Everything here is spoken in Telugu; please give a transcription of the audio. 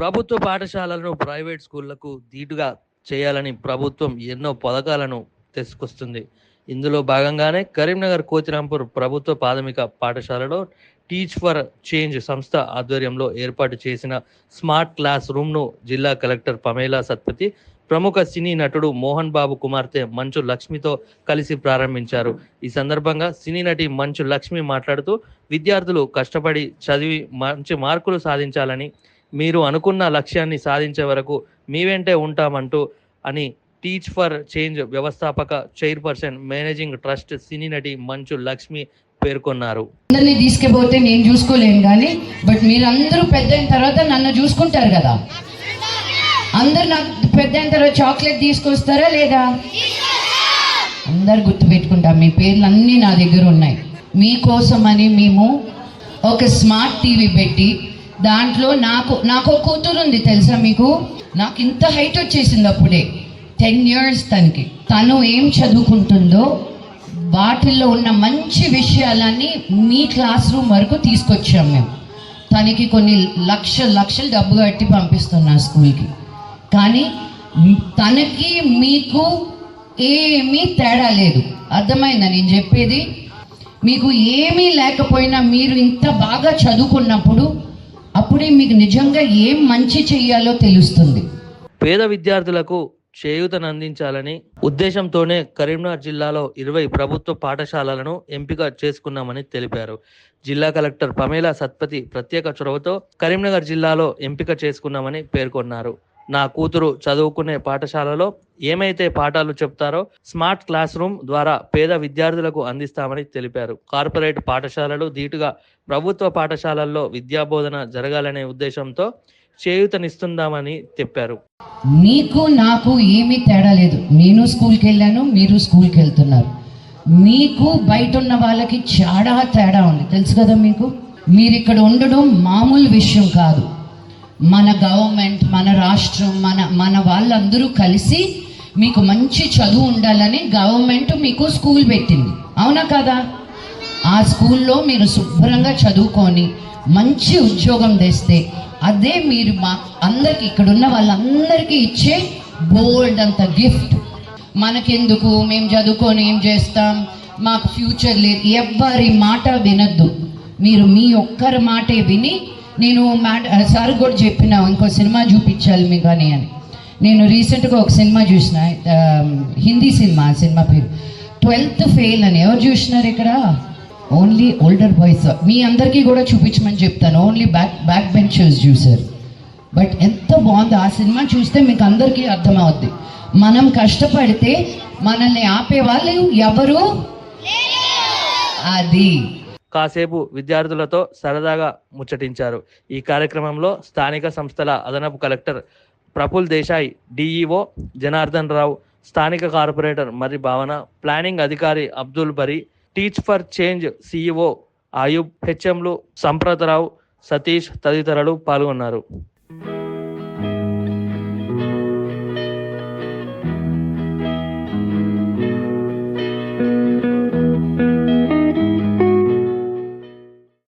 ప్రభుత్వ పాఠశాలలను ప్రైవేట్ స్కూళ్ళకు ధీటుగా చేయాలని ప్రభుత్వం ఎన్నో పథకాలను తీసుకొస్తుంది. ఇందులో భాగంగానే కరీంనగర్ కోతిరాంపూర్ ప్రభుత్వ ప్రాథమిక పాఠశాలలో టీచ్ ఫర్ చేంజ్ సంస్థ ఆధ్వర్యంలో ఏర్పాటు చేసిన స్మార్ట్ క్లాస్ రూమ్ను జిల్లా కలెక్టర్ పమేలా సత్పతి ప్రముఖ సినీ నటుడు మోహన్ బాబు కుమార్తె మంచు లక్ష్మితో కలిసి ప్రారంభించారు. ఈ సందర్భంగా సినీ నటి మంచు లక్ష్మి మాట్లాడుతూ విద్యార్థులు కష్టపడి చదివి మంచి మార్కులు సాధించాలని మీరు అనుకున్న లక్ష్యాన్ని సాధించే వరకు మీ వెంటే ఉంటామంటూ అని టీచ్ ఫర్ చేంజ్ వ్యవస్థాపక చైర్పర్సన్ మేనేజింగ్ ట్రస్ట్ సినీ నటి మంచు లక్ష్మి పేర్కొన్నారు. అందరినీ తీసుకుపోతే నేను చూసుకోలేను కానీ బట్ మీరందరూ పెద్ద అయిన తర్వాత నన్ను చూసుకుంటారు కదా. అందరు నాకు పెద్ద అయిన తర్వాత చాక్లెట్ తీసుకొస్తారా లేదా? అందరు గుర్తుపెట్టుకుంటాం మీ పేర్లు అన్నీ నా దగ్గర ఉన్నాయి. మీకోసమని మేము ఒక స్మార్ట్ టీవీ పెట్టి దాంట్లో నాకు నాకు ఒక కూతురు ఉంది తెలుసా మీకు? నాకు ఇంత హైట్ వచ్చేసింది అప్పుడే. టెన్ ఇయర్స్ తనకి. తను ఏం చదువుకుంటుందో వాటిల్లో ఉన్న మంచి విషయాలన్నీ మీ క్లాస్ రూమ్ వరకు తీసుకొచ్చాం మేము. తనకి కొన్ని లక్ష లక్షలు డబ్బు కట్టి పంపిస్తున్నా స్కూల్కి. కానీ తనకి మీకు ఏమీ తేడా లేదు. అర్థమైందా నేను చెప్పేది? మీకు ఏమీ లేకపోయినా మీరు ఇంత బాగా చదువుకున్నప్పుడు అప్పుడే మీకు నిజంగా ఏం మంచి చెయ్యాలో తెలుస్తుంది. పేద విద్యార్థులకు చేయూతను అందించాలని ఉద్దేశంతోనే కరీంనగర్ జిల్లాలో ఇరవై ప్రభుత్వ పాఠశాలలను ఎంపిక చేసుకున్నామని తెలిపారు. జిల్లా కలెక్టర్ పమేలా సత్పతి ప్రత్యేక చొరవతో కరీంనగర్ జిల్లాలో ఎంపిక చేసుకున్నామని పేర్కొన్నారు. నా కూతురు చదువుకునే పాఠశాలలో ఏమైతే పాఠాలు చెప్తారో స్మార్ట్ క్లాస్ రూమ్ ద్వారా పేద విద్యార్థులకు అందిస్తామని తెలిపారు. కార్పొరేట్ పాఠశాలలు ధీటుగా ప్రభుత్వ పాఠశాలల్లో విద్యాబోధన జరగాలనే ఉద్దేశంతో చేయూతనిస్తుందామని చెప్పారు. మీకు నాకు ఏమీ తేడా లేదు. నేను స్కూల్కి వెళ్ళాను మీరు స్కూల్కి వెళ్తున్నారు మీకు బయట ఉన్న వాళ్ళకి చాలా తేడా ఉంది. తెలుసు కదా మీకు? మీరు ఇక్కడ ఉండడం మామూలు విషయం కాదు. మన గవర్నమెంట్ మన రాష్ట్రం మన మన వాళ్ళందరూ కలిసి మీకు మంచి చదువు ఉండాలని గవర్నమెంట్ మీకు స్కూల్ పెట్టింది. అవునా కదా? ఆ స్కూల్లో మీరు శుభ్రంగా చదువుకొని మంచి ఉద్యోగం తెస్తే అదే మీరు మా అందరికి ఇక్కడ ఉన్న వాళ్ళందరికీ ఇచ్చే బోల్డ్ అంత గిఫ్ట్. మనకెందుకు? మేము చదువుకొని ఏం చేస్తాం? మాకు ఫ్యూచర్ లేదు. ఎవ్వరి మాట వినద్దు. మీరు మీ ఒక్కరి మాటే విని నేను మాట సార్ కూడా చెప్పిన ఇంకో సినిమా చూపించాలి మీకు అని అని. నేను రీసెంట్గా ఒక సినిమా చూసిన హిందీ సినిమా సినిమా పేరు. ట్వెల్త్ ఫెయిల్ అని. ఎవరు చూసినారు ఇక్కడ? Only older boys. మీ అందరికీ కూడా చూపించమని చెప్తాను. ఓన్లీ బ్యాక్ బ్యాక్ బెంచర్స్ చూసారు బట్ ఎంత బాగుంది ఆ సినిమా చూస్తే మీకు అందరికీ అర్థమవుద్ది. మనం కష్టపడితే మనల్ని ఆపే వాళ్ళు ఎవరు అది. కాసేపు విద్యార్థులతో సరదాగా ముచ్చటించారు. ఈ కార్యక్రమంలో స్థానిక సంస్థల అదనపు కలెక్టర్ ప్రఫుల్ దేశాయ్ డిఈఓ జనార్దన్ రావు స్థానిక కార్పొరేటర్ మరి భావన ప్లానింగ్ అధికారి Abdul Bari Teach for Change CEO Ayub హెచ్ఎంలు సంప్రతరావు సతీష్ తదితరులు పాల్గొన్నారు.